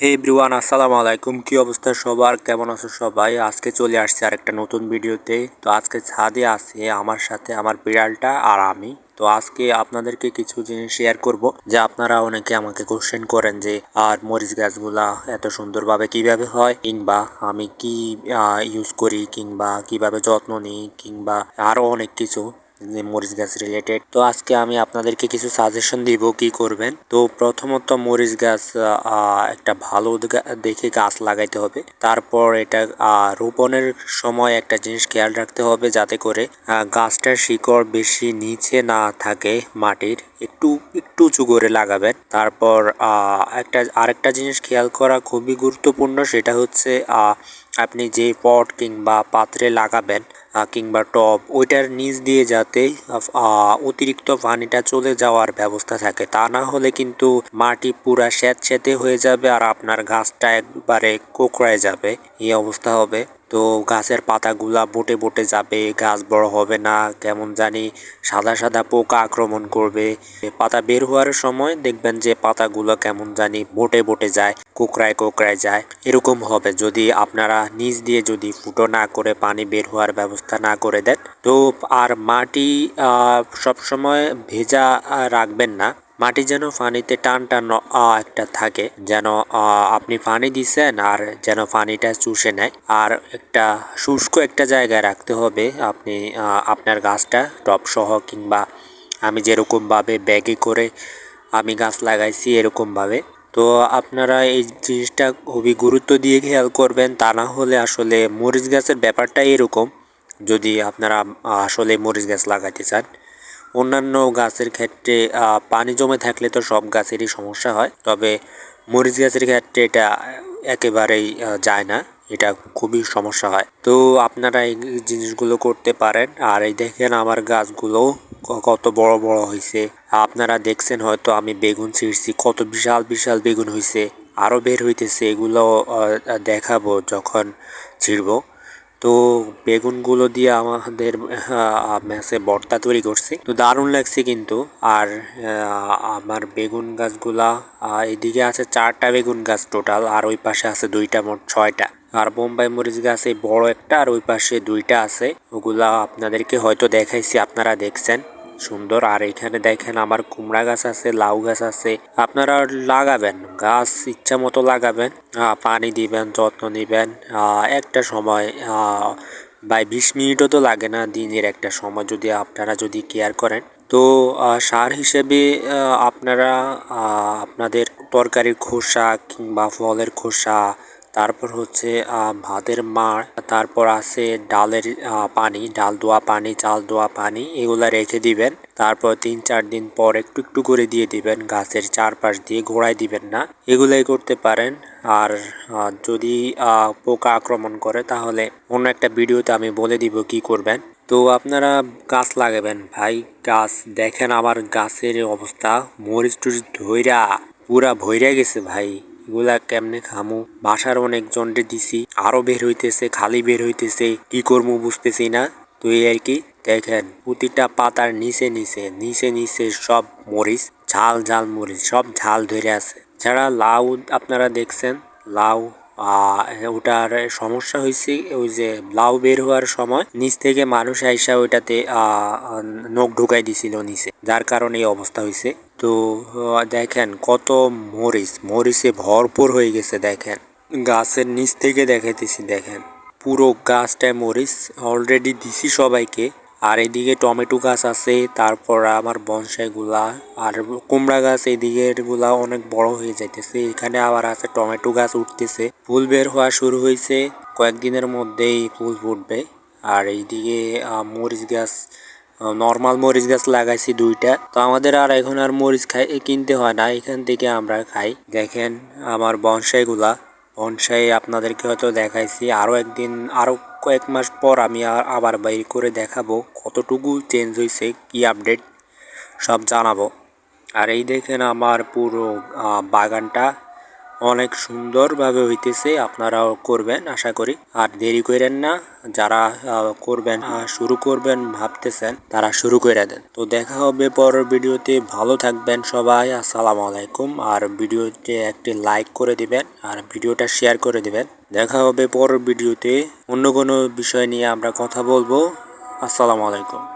হে everyone আসসালামু আলাইকুম। কি অবস্থা সবার? কেমন আছো সবাই? আজকে চলে আসছে আরেকটা নতুন ভিডিওতে। তো আজকে ছাদে আছে, আমার সাথে আমার বিড়ালটা আর আমি। তো আজকে আপনাদেরকে কিছু জিনিস শেয়ার করব, যে আপনারা অনেকে আমাকে কোশ্চেন করেন যে, আর মরিচ গাছগুলা এত সুন্দরভাবে কীভাবে হয়? কিংবা আমি কি ইউজ করি, কিংবা কীভাবে যত্ন নিই, কিংবা আরও অনেক কিছু। মরিচ গাছ রিলেটেড তো আজকে আমি আপনাদেরকে কিছু সাজেশন দিব কি করবেন। তো প্রথমত মরিচ গাছ একটা ভালো দেখে গাছ লাগাইতে হবে। তারপর এটা রোপণের সময় একটা জিনিস খেয়াল রাখতে হবে যাতে করে গাছটার শিকড় বেশি নিচে না থাকে মাটির। একটু একটু উঁচু করে লাগাবেন। তারপর একটা, আরেকটা জিনিস খেয়াল করা খুবই গুরুত্বপূর্ণ সেটা হচ্ছে আপনি যে পট কিংবা পাত্রে লাগাবেন কিংবা টপ ওইটার নিচ দিয়ে যাতে অতিরিক্ত পানিটা চলে যাওয়ার ব্যবস্থা থাকে। তা না হলে কিন্তু মাটি পুরা স্যাঁতস্যাঁতে হয়ে যাবে আর আপনার গাছটা একবারে কোকড়ায় যাবে। এই অবস্থা হবে। তো গাছের পাতাগুলা বোটে বোটে যাবে, গাছ বড় হবে না, কেমন জানি সাদা সাদা পোকা আক্রমণ করবে। পাতা বের হওয়ার সময় দেখবেন যে পাতাগুলো কেমন জানি বোটে বোটে যায়, কোকড়ায় কোকড়ায় যায়। এরকম হবে, যদি আপনারা নিচ দিয়ে যদি ফুটো না করে পানি বের হওয়ার ব্যবস্থা না করে দেন। তো আর মাটি সবসময় ভেজা রাখবেন না। মাটি যেন পানিতে টান টান একটা থাকে, যেন আপনি পানি দিচ্ছেন আর যেন পানিটা চুষে নেয়। আর একটা শুষ্ক একটা জায়গায় রাখতে হবে, আপনি আপনার গাছটা টপ সহ কিংবা আমি যেরকমভাবে ব্যাগে করে আমি গাছ লাগাইছি এরকমভাবে। তো আপনারা এই জিনিসটা খুবই গুরুত্ব দিয়ে খেয়াল করবেন, তা না হলে আসলে মরিচ গাছের ব্যাপারটাই এরকম। যদি আপনারা আসলে মরিচ গাছ লাগাতে চান। অন্যান্য গাছের ক্ষেত্রে পানি জমে থাকলে তো সব গাছেরই সমস্যা হয়। তবে মরিচ গাছের ক্ষেত্রে এটা একেবারেই যায় না। এটা খুবই সমস্যা হয়। তো আপনারা এই জিনিসগুলো করতে পারেন। আর এই দেখেন আমার গাছগুলো কত বড় বড় হয়েছে আপনারা দেখছেন হয়তো আমি বেগুন ছিঁড়ছি। কত বিশাল বিশাল বেগুন হয়েছে আরও বের হইতেছে। এগুলো দেখাবো যখন ছিড়বো। তো বেগুনগুলো দিয়ে আমাদের ম্যাসে বর্তা তৈরি করছি। তো দারুণ লাগছে কিন্তু। আর আমার বেগুন গাছগুলা এদিকে আছে চারটা বেগুন গাছ টোটাল আর ওই পাশে আছে দুইটা মোট ছয়টা। আর বোম্বাই মরিচ গাছ বড় একটা, আর ওই পাশে দুইটা আছে। ওগুলা আপনাদেরকে হয়তো দেখাইছি, আপনারা দেখছেন। সুন্দর। আর এখানে দেখেন আমার কুমড়া গাছ আছে, লাউ গাছ আছে। আপনারা লাগাবেন, গাছ ইচ্ছা মতো লাগাবেন পানি দিবেন, যত্ন নিবেন একটা সময় বাই বিশ মিনিটও তো লাগে না দিনের একটা সময় যদি আপনারা যদি কেয়ার করেন। তো সার হিসেবে আপনারা আপনাদের তরকারির খোসা কিংবা ফলের খোসা তারপর হচ্ছে ভাতের মাড়, তারপর আছে ডালের পানি, ডাল দোয়া পানি, চাল দোয়া পানি, এগুলা রেখে দিবেন। তারপর তিন চার দিন পর একটু একটু করে দিয়ে দিবেন, গাছের চারপাশ দিয়ে ঘোড়ায় দিবেন না। এগুলাই করতে পারেন। আর যদি পোকা আক্রমণ করে, তাহলে অন্য একটা ভিডিওতে আমি বলে দিব কি করবেন। তো আপনারা গাছ লাগাবেন, ভাই। গাছ দেখেন আমার গাছের অবস্থা। মরিচ টরিচ ধইরা, পুরা ভইরা গেছে, ভাই। এগুলা কেমনে খামু? বাসার অনেকজনরে দিছি, আরও বের হইতেছে, খালি বের হইতেছে, কি করব বুঝতেছি না। তো এই আর কি, দেখেন, প্রতিটা পাতার নিচে নিচে নিচে নিচে সব মরিচ, ঝাল ঝাল মরিচ, সব ঝাল ধরে আছে। যারা লাউ আপনারা দেখছেন, লাউ ওটার সমস্যা হয়েছে ওই যে লাউ বের হওয়ার সময় নিচ থেকে মানুষ আইসা ওইটাতে নখ ঢুকাই দিছিল নিচে, যার কারণে এই অবস্থা হয়েছে তো দেখেন কত মরিচ, মরিচে ভরপুর হয়ে গেছে, দেখেন। গাছের নিচ থেকে দেখাইতেছি, দেখেন। পুরো গাছটায় মরিচ অলরেডি দিছি সবাইকে। আর এদিকে টমেটো গাছ আছে, তারপর আমার বনসাই গুলা আর কুমড়া গাছ এদিকেরগুলা অনেক বড় হয়ে যাইতেছে। এখানে আবার আছে টমেটো গাছ উঠতেছে। ফুল বের হওয়া শুরু হয়েছে কয়েকদিনের মধ্যেই ফুল ফুটবে। আর এইদিকে মরিচ গাছ নর্মাল মরিচ গাছ লাগাইছি দুইটা। তো আমাদের আর এখন আর মরিচ খাই কিনতে হয় না, এখান থেকে আমরা খাই। দেখেন আমার বনসাই গুলা বনসাই আপনাদেরকে হয়তো দেখাইছি। আরও একদিন, আরও কয়েক মাস পর আমি আর- আবার বাইর করে দেখাবো কতটুকু চেঞ্জ হয়েছে কি আপডেট সব জানাব। আর এই দেখেন আমার পুরো বাগানটা। অনেক সুন্দরভাবে হইতেছে, আপনারাও করবেন, আশা করি। আর দেরি করেন না, যারা করবেন শুরু করবেন, ভাবতেছেন, তারা শুরু করে দেন। তো দেখা হবে পরের ভিডিওতে, ভালো থাকবেন সবাই, আসসালামু আলাইকুম। আর ভিডিওতে একটি লাইক করে দিবেন, আর ভিডিওটা শেয়ার করে দিবেন। দেখা হবে পরের ভিডিওতে, অন্য কোনো বিষয় নিয়ে আমরা কথা বলব। আসসালামু আলাইকুম।